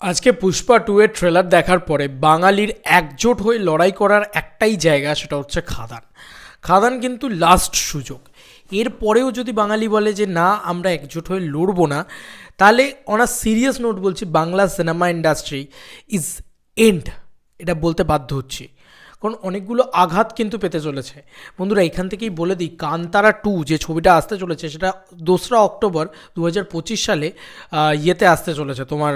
আজকে পুষ্পা টু এর ট্রেলার দেখার পরে বাঙালির একজোট হয়ে লড়াই করার একটাই জায়গা সেটা হচ্ছে খাদান। খাদান কিন্তু লাস্ট সুযোগ। এরপরেও যদি বাঙালি বলে যে, না, আমরা একজোট হয়ে লড়বো না, তাহলে অন সিরিয়াস নোট বলছি, Bangla cinema industry is end এটা বলতে বাধ্য হচ্ছি। কারণ অনেকগুলো আঘাত কিন্তু পেতে চলেছে। বন্ধুরা, এখান থেকেই বলে দিই, কান্তারা টু যে ছবিটা আসতে চলেছে, সেটা দোসরা অক্টোবর দু হাজার পঁচিশ সালে ইয়েতে আসতে চলেছে, তোমার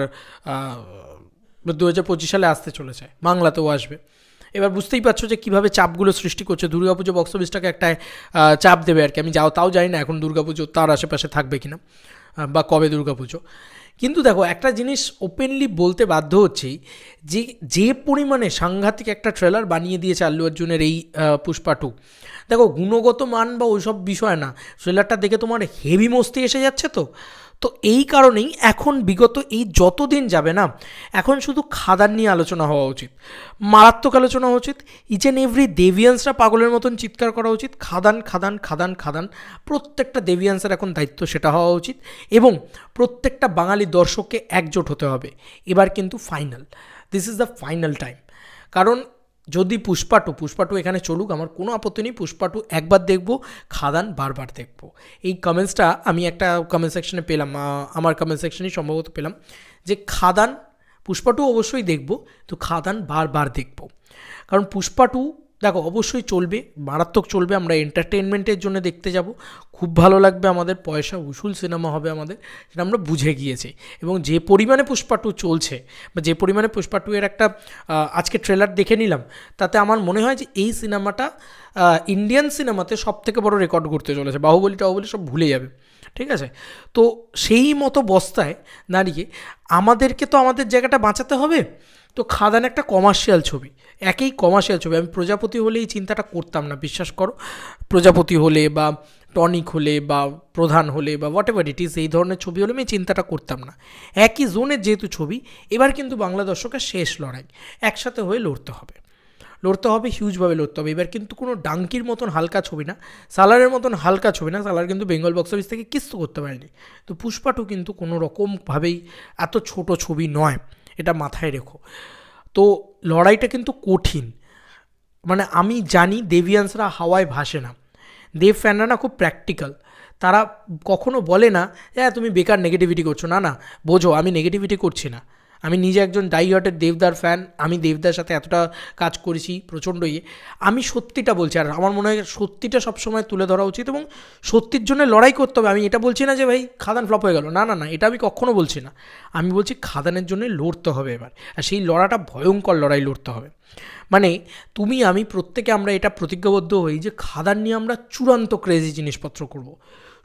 দু হাজার পঁচিশ সালে আসতে চলেছে, বাংলাতেও আসবে। এবার বুঝতেই পারছ যে কীভাবে চাপগুলো সৃষ্টি করছে। দুর্গাপুজো বক্স অফিসটাকে একটা চাপ দেবে আর কি। আমি যাও, তাও জানি না এখন দুর্গাপুজো তার আশেপাশে থাকবে কিনা বা কবে দুর্গাপুজো। কিন্তু দেখো, একটা জিনিস ওপেনলি বলতে বাধ্য হচ্ছি যে যে পরিমাণে সাংঘাতিক একটা ট্রেলার বানিয়ে দিয়েছে আল্লু অর্জুনের এই পুষ্পা টু দেখো, গুণগত মান বা ওইসব বিষয় না। ট্রেলারটা দেখে তোমার হেভি মস্তি এসে যাচ্ছে তো। তো এই কারণেই এখন বিগত এই যত দিন যাবে না, এখন শুধু খাদান নিয়ে আলোচনা হওয়া উচিত। মারাত্মক আলোচনা উচিত। ইচ অ্যান্ড এভরি দেভিয়ান্সরা পাগলের মতন চিৎকার করা উচিত। খাদান খাদান খাদান খাদান। প্রত্যেকটা দেভিয়ান্সের এখন দায়িত্ব সেটা হওয়া উচিত এবং প্রত্যেকটা বাঙালি দর্শককে একজোট হতে হবে। এবার কিন্তু final this is the final time কারণ যদি পুষ্পা টু পুষ্পা টু এখানে চলুক, আমার কোনো আপত্তি নেই পুষ্পা টু একবার দেখব, খাদান বারবার দেখব। এই কমেন্টসটা আমি একটা কমেন্ট সেকশনে পেলাম আমার কমেন্ট সেকশনেই সম্ভবত পেলাম, যে খাদান পুষ্পা টু অবশ্যই দেখব, তো খাদান বারবার দেখব। কারণ পুষ্পা টু দেখো, অবশ্যই চলবে, মারাত্মক চলবে, আমরা এন্টারটেনমেন্টের জন্য দেখতে যাব। খুব ভালো লাগবে আমাদের, পয়সা উসুল সিনেমা হবে আমাদের, সেটা আমরা বুঝে গিয়েছি। এবং যে পরিমাণে পুষ্পা টু চলছে, বা যে পরিমাণে পুষ্পা টু এর একটা আজকে ট্রেলার দেখে নিলাম, তাতে আমার মনে হয় যে এই সিনেমাটা ইন্ডিয়ান সিনেমাতে সব থেকে বড় রেকর্ড করতে চলেছে। বাহুবলী, টাহুবলী সব ভুলে যাবে, ঠিক আছে? তো সেই মতো বস্তায় দাঁড়িয়ে আমাদেরকে তো আমাদের জায়গাটা বাঁচাতে হবে? তো খাদান একটা কমার্শিয়াল ছবি। একই কমার্শিয়াল ছবি। আমি প্রজাপতি হলে এই চিন্তাটা করতাম না, বিশ্বাস করো। প্রজাপতি হলে বা টনিক হলে বা প্রধান হলে বা হোয়াট এভার ইট ইজ এই ধরনের ছবি হলে আমি চিন্তাটা করতাম না। একই জোনের যেহেতু ছবি, এবার কিন্তু বাংলা দর্শকের শেষ লড়াই। একসাথে হয়ে লড়তে হবে। লড়তে হবে হিউজভাবে লড়তে হবে। এবার কিন্তু কোনো ডাঙ্কির মতন হালকা ছবি না। সালারের মতন হালকা ছবি না। সালার কিন্তু বেঙ্গল বক্স অফিস থেকে কিস্তু করতে পারেনি। তো পুষ্পা টু কিন্তু কোনো রকমভাবেই এত ছোট ছবি নয়। এটা মাথায় রেখো। তো লড়াইটা কিন্তু কঠিন। মানে আমি জানি দেবিয়ান্সরা হাওয়ায় ভাসে না। দেব ফ্যানরা না খুব প্র্যাকটিক্যাল তারা কখনো বলে না হ্যাঁ তুমি বেকার নেগেটিভিটি করছ। না না, বোঝো, আমি নেগেটিভিটি করছি না। আমি নিজে একজন ডাইহার্টের দেবদার ফ্যান আমি দেবদার সাথে এতটা কাজ করেছি প্রচণ্ড ইয়ে আমি সত্যিটা বলছি, আর আমার মনে হয় সত্যিটা সবসময় তুলে ধরা উচিত এবং সত্যির জন্য লড়াই করতে হবে। আমি এটা বলছি না যে, ভাই, খাদান ফ্লপ হয়ে গেল। না না না, এটা আমি কখনো বলছি না। আমি বলছি খাদানের জন্য লড়তে হবে এবার। আর সেই লড়াটা ভয়ঙ্কর লড়াই লড়তে হবে। মানে তুমি, আমি প্রত্যেকে আমরা এটা প্রতিজ্ঞাবদ্ধ হই যে, খাদান নিয়ে আমরা চূড়ান্ত ক্রেজি জিনিসপত্র করব।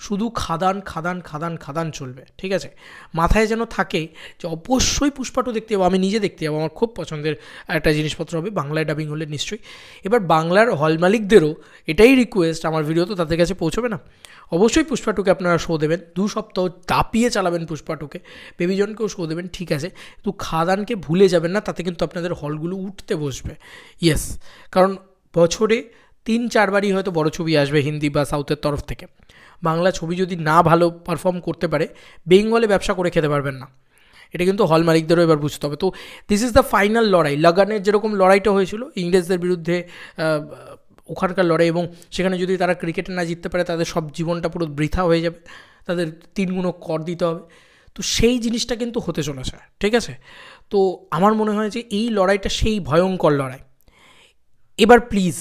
শুধু খাদান খাদান খাদান খাদান চলবে, ঠিক আছে? মাথায় যেন থাকে যে অবশ্যই পুষ্পাটু দেখতে যাব, আমি নিজে দেখতে যাব, আমার খুব পছন্দের একটা জিনিসপত্র হবে, বাংলায় ডাবিং হলে নিশ্চয়ই। এবার বাংলার হল মালিকদেরও এটাই রিকোয়েস্ট আমার ভিডিও তো তাদের কাছে পৌঁছবে না। অবশ্যই পুষ্পাটুকে আপনারা শো দেবেন, দু সপ্তাহ দাপিয়ে চালাবেন পুষ্পাটুকে বেবিজনকেও শো দেবেন, ঠিক আছে? কিন্তু খাদানকে ভুলে যাবেন না, তাতে কিন্তু আপনাদের হলগুলো উঠতে বসবে ইয়েস কারণ বছরে তিন, চারবারই হয়তো বড় ছবি আসবে হিন্দি বা সাউথের তরফ থেকে। বাংলা ছবি যদি না ভালো পারফর্ম করতে পারে, বেঙ্গলে ব্যবসা করে খেতে পারবেন না। এটা কিন্তু হল মালিকদেরও এবার বুঝতে হবে। তো দিস ইজ দ্য ফাইনাল লড়াই। লাগানের যেরকম লড়াইটা হয়েছিল, ইংরেজদের বিরুদ্ধে ওখানকার লড়াই এবং সেখানে যদি তারা ক্রিকেটে না জিততে পারে, তাদের সব জীবনটা পুরো বৃথা হয়ে যাবে। তাদের তিন গুণ কর দিতে হবে। তো সেই জিনিসটা কিন্তু হতে চলেছে, ঠিক আছে? তো আমার মনে হয় যে এই লড়াইটা সেই ভয়ঙ্কর লড়াই। এবার প্লিজ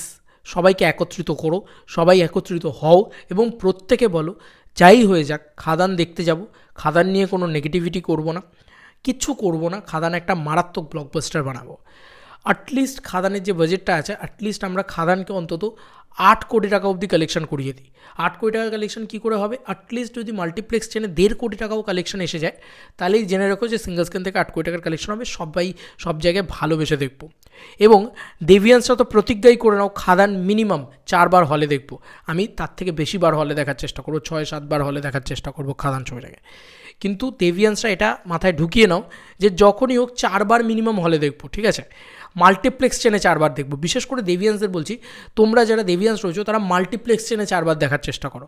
সবাইকে একত্রিত করো, সবাই একত্রিত হও এবং প্রত্যেকে বলো, যাই হয়ে যাক, খাদান দেখতে যাব। খাদান নিয়ে কোনো নেগেটিভিটি করব না। কিচ্ছু করব না। খাদান একটা মারাত্মক ব্লকবাস্টার বানাবো। অ্যাটলিস্ট খাদানের যে বাজেটটা আছে অ্যাটলিস্ট আমরা খাদানকে অন্তত আট কোটি টাকা অবধি কালেকশন করিয়ে দিই। আট কোটি টাকা কালেকশন কী করে হবে? অ্যাটলিস্ট যদি মাল্টিপ্লেক্স চেনে দেড় কোটি টাকাও কালেকশন এসে যায়, তাহলেই জেনে রাখো যে সিঙ্গল স্ক্রিন থেকে আট কোটি টাকার কালেকশন হবে, সবাই সব জায়গায় ভালোবেসে দেখব। এবং দেভিয়ান্সরা তো প্রতিজ্ঞাই করে নাও, খাদান মিনিমাম চারবার হলে দেখব। আমি তার থেকে বেশি বার হলে দেখার চেষ্টা করব, ছয় সাতবার হলে দেখার চেষ্টা করব খাদান ছবিটাকে। কিন্তু দেভিয়ান্সরা এটা মাথায় ঢুকিয়ে নাও যে যখনই হোক চারবার মিনিমাম হলে দেখব, ঠিক আছে? মাল্টিপ্লেক্স চেনে চারবার দেখব। বিশেষ করে দেভিয়ান্সদের বলছি, তোমরা যারা দেভিয়ান্স রয়েছো, তারা মাল্টিপ্লেক্স চেনে চারবার দেখার চেষ্টা করো।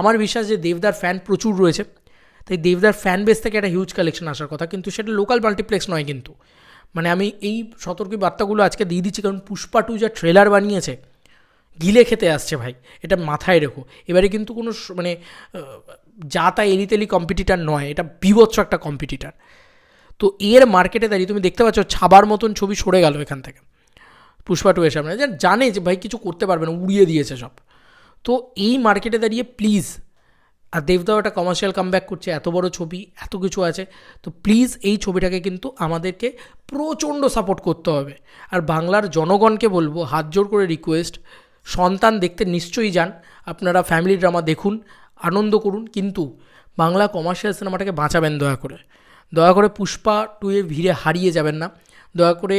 আমার বিশ্বাস যে দেবদার ফ্যান প্রচুর রয়েছে, তাই দেবদার ফ্যান বেস থেকে একটা হিউজ কালেকশন আসার কথা, কিন্তু সেটা লোকাল মাল্টিপ্লেক্স নয় কিন্তু। মানে আমি এই সতর্কী বার্তাগুলো আজকে দিয়ে দিচ্ছি, কারণ পুষ্পা টু যা ট্রেলার বানিয়েছে, গিলে খেতে আসছে ভাই, এটা মাথায় রেখো। এবারে কিন্তু কোনো মানে যা তা এলিতেলি কম্পিটিটার নয়, এটা বিভৎস একটা কম্পিটিটার তো এর মার্কেটে দাঁড়িয়ে তুমি দেখতে পাচ্ছ ছাবার মতন ছবি সরে গেল এখান থেকে। পুষ্পা টু সামনে যে জানে যে ভাই কিছু করতে পারবে না, উড়িয়ে দিয়েছে সব। তো এই মার্কেটে দাঁড়িয়ে প্লিজ আর দেবদাও একটা কমার্শিয়াল কামব্যাক করছে, এত বড় ছবি, এত কিছু আছে। তো প্লিজ এই ছবিটাকে কিন্তু আমাদেরকে প্রচণ্ড সাপোর্ট করতে হবে। আর বাংলার জনগণকে বলব, হাত জোর করে রিকোয়েস্ট সন্তান দেখতে নিশ্চয়ই যান। আপনারা ফ্যামিলি ড্রামা দেখুন, আনন্দ করুন, কিন্তু বাংলা কমার্শিয়াল সিনেমাটাকে বাঁচাবেন দয়া করে। দয়া করে পুষ্পা টু এর ভিড়ে হারিয়ে যাবেন না। দয়া করে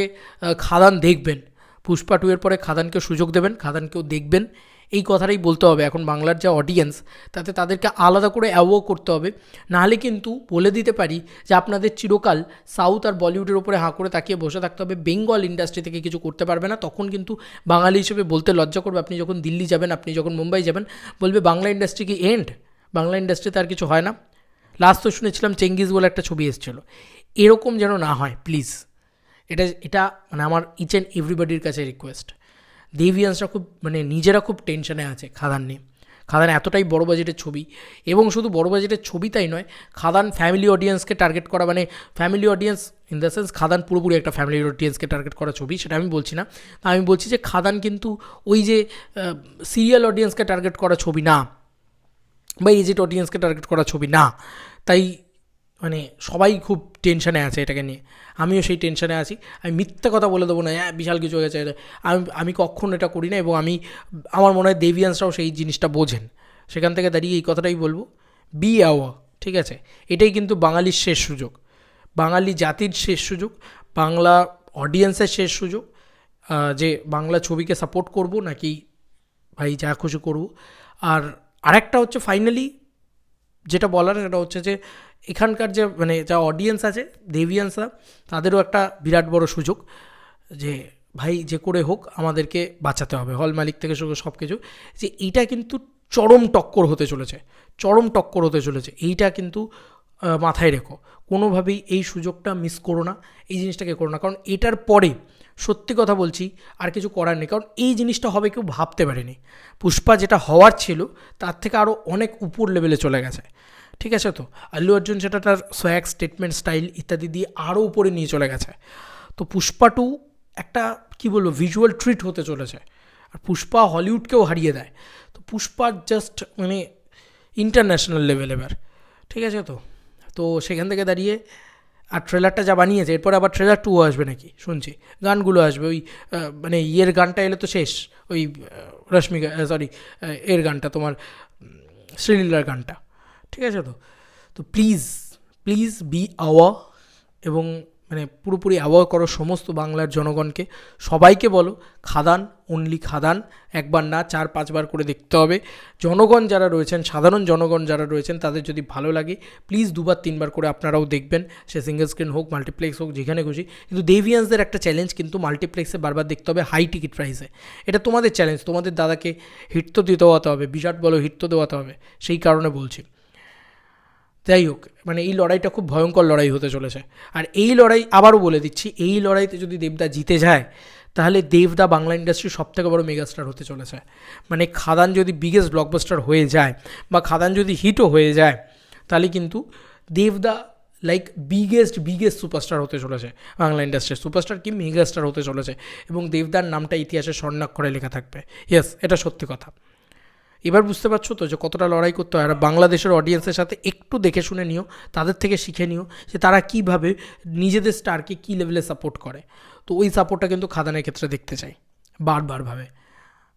খাদান দেখবেন। পুষ্পা টু এর পরে খাদানকে সুযোগ দেবেন, খাদানকেও দেখবেন। এই কথাটাই বলতে হবে। এখন বাংলার যা অডিয়েন্স তাতে তাদেরকে আলাদা করে অ্যাওয়ো করতে হবে। নাহলে কিন্তু বলে দিতে পারি যে আপনাদের চিরকাল সাউথ আর বলিউডের ওপরে হাঁ করে তাকিয়ে বসে থাকতে হবে। বেঙ্গল ইন্ডাস্ট্রি থেকে কিছু করতে পারবে না। তখন কিন্তু বাঙালি হিসেবে বলতে লজ্জা করবে। আপনি যখন দিল্লি যাবেন, আপনি যখন মুম্বাই যাবেন, বলবে বাংলা ইন্ডাস্ট্রি কি এন্ড বাংলা ইন্ডাস্ট্রিতে আর কিছু হয় না। লাস্ট তো শুনেছিলাম চেঙ্গিস বলে একটা ছবি এসেছিল। এরকম যেন না হয় প্লিজ এটা এটা মানে আমার ইচ অ্যান্ড এভরিবডির কাছে রিকোয়েস্ট দেভিয়ান্সরা খুব মানে নিজেরা খুব টেনশনে আছে খাদান নিয়ে। খাদান এতটাই বড় বাজেটের ছবি। এবং শুধু বড় বাজেটের ছবি তাই নয়, খাদান ফ্যামিলি অডিয়েন্সকে টার্গেট করা মানে family audience in the sense Khadaan পুরোপুরি একটা ফ্যামিলি অডিয়েন্সকে টার্গেট করা ছবি, সেটা আমি বলছি না। আমি বলছি যে খাদান কিন্তু ওই যে সিরিয়াল অডিয়েন্সকে টার্গেট করা ছবি না। বা এজেড অডিয়েন্সকে টার্গেট করা ছবি না। তাই মানে সবাই খুব টেনশানে আছে এটাকে নিয়ে। আমিও সেই টেনশানে আছি। আমি মিথ্যে কথা বলে দেবো না হ্যাঁ বিশাল কিছু হয়ে গেছে। আমি আমি কখনো এটা করি না এবং আমি, আমার মনে হয় দেবিয়ান্সরাও সেই জিনিসটা বোঝেন। সেখান থেকে দাঁড়িয়ে এই কথাটাই বলব। বি আওয়া ঠিক আছে? এটাই কিন্তু বাঙালির শেষ সুযোগ। বাঙালি জাতির শেষ সুযোগ, বাংলা অডিয়েন্সের শেষ সুযোগ। যে বাংলা ছবিকে সাপোর্ট করব নাকি ভাই যা খুশি করব। আর আরেকটা হচ্ছে ফাইনালি যেটা বলার সেটা হচ্ছে যে এখানকার যে মানে যা অডিয়েন্স আছে দেভিয়ান্সরা তাদেরও একটা বিরাট বড় সুযোগ যে ভাই যে করে হোক আমাদেরকে বাঁচাতে হবে। হল মালিক থেকে শুরু সব কিছু যে এইটা কিন্তু চরম টক্কর হতে চলেছে। চরম টক্কর হতে চলেছে। এইটা কিন্তু মাথায় রেখো। কোনোভাবেই এই সুযোগটা মিস করো না। এই জিনিসটাকে করো না। কারণ এটার পরে সত্যি কথা বলছি, আর কিছু করার নেই। কারণ এই জিনিসটা হবে কেউ ভাবতে পারেনি। পুষ্পা যেটা হওয়ার ছিল, তার থেকে আরও অনেক উপর লেভেলে চলে গেছে। ঠিক আছে তো? আল্লু অর্জুন সেটা তার সোয়াগ স্টেটমেন্ট স্টাইল ইত্যাদি দিয়ে আরও উপরে নিয়ে চলে গেছে। তো পুষ্পা টু একটা, কি বলব ভিজুয়াল ট্রিট হতে চলেছে। আর পুষ্পা হলিউডকেও হারিয়ে দেয়। তো পুষ্পা জাস্ট মানে ইন্টারন্যাশনাল লেভেল এবার। ঠিক আছে তো? তো সেখান থেকে দাঁড়িয়ে আর ট্রেলারটা যা বানিয়েছে, এরপর আবার ট্রেলার টু আসবে নাকি? শুনছি। গানগুলো আসবে, ওই মানে ইয়ের গানটা এলে তো শেষ, ওই রশ্মি রশ্মিকা সরি এর গানটা, তোমার শ্রীলীলার গানটা। ঠিক আছে তো? তো প্লিজ প্লিজ বি আওয়া এবং মানে পুরোপুরি অ্যাওয়ার করো সমস্ত বাংলার জনগণকে। সবাইকে বলো, খাদান অনলি খাদান, একবার না, চার, পাঁচবার করে দেখতে হবে। জনগণ যারা রয়েছেন, সাধারণ জনগণ যারা রয়েছেন, তাদের যদি ভালো লাগে প্লিজ দুবার, তিনবার করে আপনারাও দেখবেন। সে সিঙ্গেল স্ক্রিন হোক মাল্টিপ্লেক্স হোক, যেখানে খুশি। কিন্তু দেভিয়ান্সদের একটা চ্যালেঞ্জ কিন্তু মাল্টিপ্লেক্সে বারবার দেখতে হবে হাই টিকিট প্রাইসে এটা তোমাদের চ্যালেঞ্জ তোমাদের দাদাকে হিট তো দিতে হতে হবে, বিরাট বলো হিট তো দেওয়াতে হবে, সেই কারণে বলছি। যাই হোক মানে এই লড়াইটা খুব ভয়ঙ্কর লড়াই হতে চলেছে। আর এই লড়াই আবারও বলে দিচ্ছি, এই লড়াইতে যদি দেবদা জিতে যায়, তাহলে দেবদা বাংলা ইন্ডাস্ট্রির সব থেকে বড় মেগাস্টার হতে চলেছে। মানে খাদান যদি বিগেস্ট ব্লকবাস্টার হয়ে যায় বা খাদান যদি হিটও হয়ে যায়, তাহলে কিন্তু দেবদা লাইক বিগেস্ট বিগেস্ট সুপারস্টার হতে চলেছে বাংলা ইন্ডাস্ট্রির সুপারস্টার কি? মেগাস্টার হতে চলেছে এবং দেবদার নামটা ইতিহাসে স্বর্ণাক্ষরে লেখা থাকবে। ইয়েস এটা সত্যি কথা। এবার বুঝতে পারছ তো যে কতটা লড়াই করতে হয়। আর বাংলাদেশের অডিয়েন্সের সাথে একটু দেখে শুনে নিও, তাদের থেকে শিখে নিও যে তারা কীভাবে নিজেদের স্টারকে কী লেভেলে সাপোর্ট করে। তো ওই সাপোর্টটা কিন্তু খাদানের ক্ষেত্রে দেখতে চাই বারবারভাবে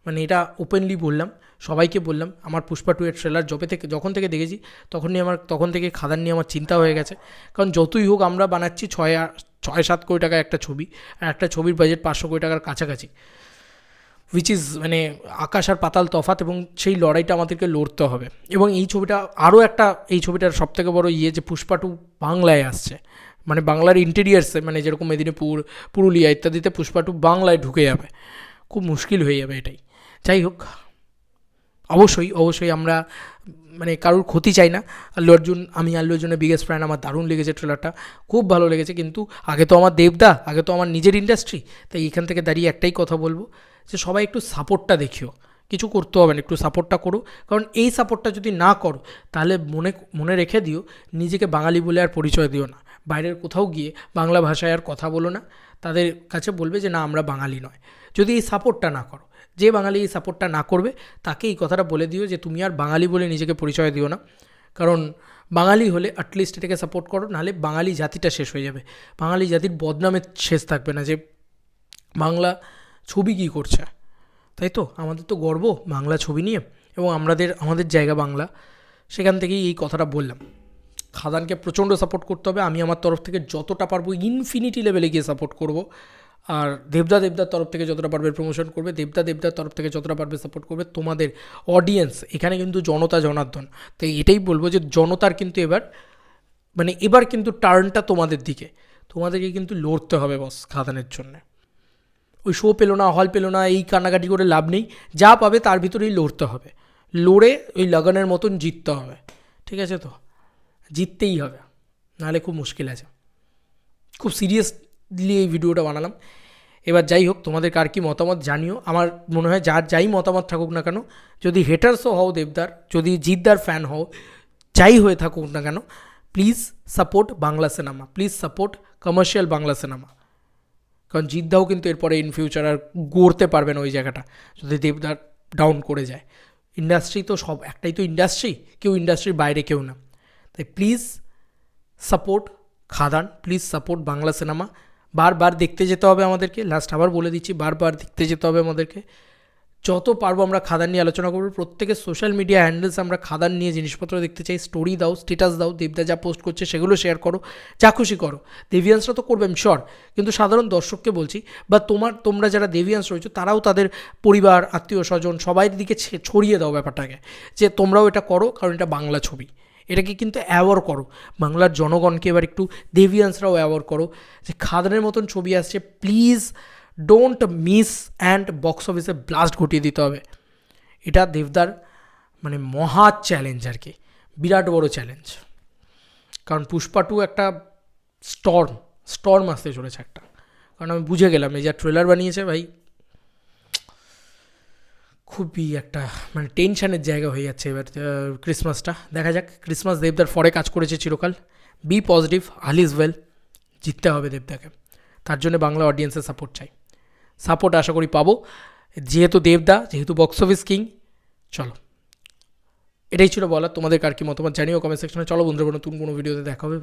মানে এটা ওপেনলি বললাম, সবাইকে বললাম, আমার পুষ্পা টু এর ট্রেলার যবে থেকে, যখন থেকে দেখেছি তখন নিয়ে আমার, তখন থেকে খাদান নিয়ে আমার চিন্তা হয়ে গেছে। কারণ যতই হোক আমরা বানাচ্ছি ছয় ছয় সাত কোটি টাকা একটা ছবি, আর একটা ছবির বাজেট পাঁচশো কোটি টাকার কাছাকাছি। উইচ ইজ মানে আকাশ আর পাতাল তফাত এবং সেই লড়াইটা আমাদেরকে লড়তে হবে। এবং এই ছবিটা আরও একটা, এই ছবিটার সবথেকে বড় ইয়ে যে পুষ্পা টু বাংলায় আসছে। মানে বাংলার ইন্টেরিয়ার্সে মানে যেরকম মেদিনীপুর, পুরুলিয়া ইত্যাদিতে পুষ্পা টু বাংলায় ঢুকে যাবে। খুব মুশকিল হয়ে যাবে এটাই। যাই হোক, অবশ্যই অবশ্যই আমরা মানে কারোর ক্ষতি চাই না। আল্লু অর্জুন, আমি আল্লু অর্জুনের বিগেস্ট ফ্যান আমার দারুণ লেগেছে ট্রেলারটা খুব ভালো লেগেছে, কিন্তু আগে তো আমার দেবদা, আগে তো আমার নিজের ইন্ডাস্ট্রি তাই এখান থেকে দাঁড়িয়ে একটাই কথা বলব। যে সবাই একটু সাপোর্টটা দেখিও। কিছু করতে হবে না, একটু সাপোর্টটা করো। কারণ এই সাপোর্টটা যদি না করো, তাহলে মনে মনে রেখে দিও, নিজেকে বাঙালি বলে আর পরিচয় দিও না। বাইরের কোথাও গিয়ে বাংলা ভাষায় আর কথা বলো না। তাদের কাছে বলবে যে, না, আমরা বাঙালি নয়। যদি এই সাপোর্টটা না করো, যে বাঙালি এই সাপোর্টটা না করবে, তাকে এই কথাটা বলে দিও যে, তুমি আর বাঙালি বলে নিজেকে পরিচয় দিও না। কারণ বাঙালি হলে অ্যাটলিস্ট এটাকে সাপোর্ট করো, নাহলে বাঙালি জাতিটা শেষ হয়ে যাবে। বাঙালি জাতির বদনামের শেষ থাকবে না যে, বাংলা ছবি কী করছে? তাই তো? আমাদের তো গর্ব, বাংলা ছবি নিয়ে এবং আমাদের আমাদের জায়গা বাংলা। সেখান থেকেই এই কথাটা বললাম। খাদানকে প্রচণ্ড সাপোর্ট করতে হবে। আমি আমার তরফ থেকে যতটা পারব ইনফিনিটি লেভেলে গিয়ে সাপোর্ট করব। আর দেবদা দেবদার তরফ থেকে যতটা পারবে প্রমোশন করবে, দেবদা দেবদার তরফ থেকে যতটা পারবে সাপোর্ট করবে, তোমাদের অডিয়েন্স এখানে কিন্তু জনতা জনার্দন। তাই এটাই বলব যে জনতার কিন্তু এবার মানে এবার কিন্তু টার্নটা তোমাদের দিকে। তোমাদেরকে কিন্তু লড়তে হবে বস খাদানের জন্যে। ওই শো পেল না হল পেল না, এই কান্নাকাটি করে লাভ নেই। যা পাবে তার ভিতরেই লড়তে হবে। লড়ে ওই লগনের মতন জিততে হবে। ঠিক আছে তো? জিততেই হবে। নাহলে খুব মুশকিল আছে। খুব সিরিয়াসলি এই ভিডিওটা বানালাম। এবার যাই হোক, তোমাদের কার কী মতামত জানিও। আমার মনে হয় যার যাই মতামত থাকুক না কেন, যদি হেটার্সও হও দেবদার, যদি জিদ্দার ফ্যান হও, যাই হয়ে থাকুক না কেন please support Bangla cinema please support commercial Bangla cinema কারণ জিদ্দাও কিন্তু এরপরে ইন ফিউচার আর গড়তে পারবে না ওই জায়গাটা। যদি দেবদার ডাউন করে যায়। ইন্ডাস্ট্রি তো সব একটাই তো ইন্ডাস্ট্রি কেউ ইন্ডাস্ট্রির বাইরে কেউ না। তাই please support Khadaan please support Bangla cinema বারবার দেখতে যেতে হবে আমাদেরকে। লাস্ট আবার বলে দিচ্ছি, বারবার দেখতে যেতে হবে আমাদেরকে। যত পারব আমরা খাদান নিয়ে আলোচনা করব। প্রত্যেকের সোশ্যাল মিডিয়া হ্যান্ডেলস আমরা খাদান নিয়ে জিনিসপত্র দেখতে চাই। স্টোরি দাও স্টেটাস দাও, দেবদা যা পোস্ট করছে সেগুলো শেয়ার করো, যা খুশি করো। দেভিয়ান্সরা তো করবে আমি শিওর কিন্তু সাধারণ দর্শককে বলছি, বা তোমার, তোমরা যারা দেভিয়ান্স রয়েছো, তারাও তাদের পরিবার আত্মীয় স্বজন সবাই দিকে ছড়িয়ে দাও ব্যাপারটাকে। যে তোমরাও এটা করো, কারণ এটা বাংলা ছবি। এটাকে কিন্তু অ্যাওয়ার করো। বাংলার জনগণকে এবার একটু দেভিয়ান্সরাও অ্যাওয়ার করো। যে খাদানের মতন ছবি আসছে please don't miss and box অফিসে ব্লাস্ট ঘটিয়ে দিতে হবে। এটা দেবদার মানে মহা চ্যালেঞ্জ আর কি। বিরাট বড় চ্যালেঞ্জ কারণ পুষ্পা টু একটা স্টর্ম স্টর্ম আসতে চলেছে একটা। কারণ আমি বুঝে গেলাম, এই যা ট্রেলার বানিয়েছে ভাই, খুবই একটা মানে টেনশানের জায়গা হয়ে যাচ্ছে এবার ক্রিসমাসটা দেখা যাক ক্রিসমাস দেবদার ফরে কাজ করেছে চিরকাল। Be positive all is well জিততে হবে দেবদাকে। তার জন্য বাংলা অডিয়েন্সের সাপোর্ট চাই। সাপোর্ট আশা করি পাবো। যেহেতু দেবদা, যেহেতু বক্স অফিস কিং চলো। এটাই ছিল বলার, তোমাদের কার কি মতামত জানিও কমেন্ট সেকশনে চলো বন্ধুরা, নতুন কোনো ভিডিওতে দেখা হবে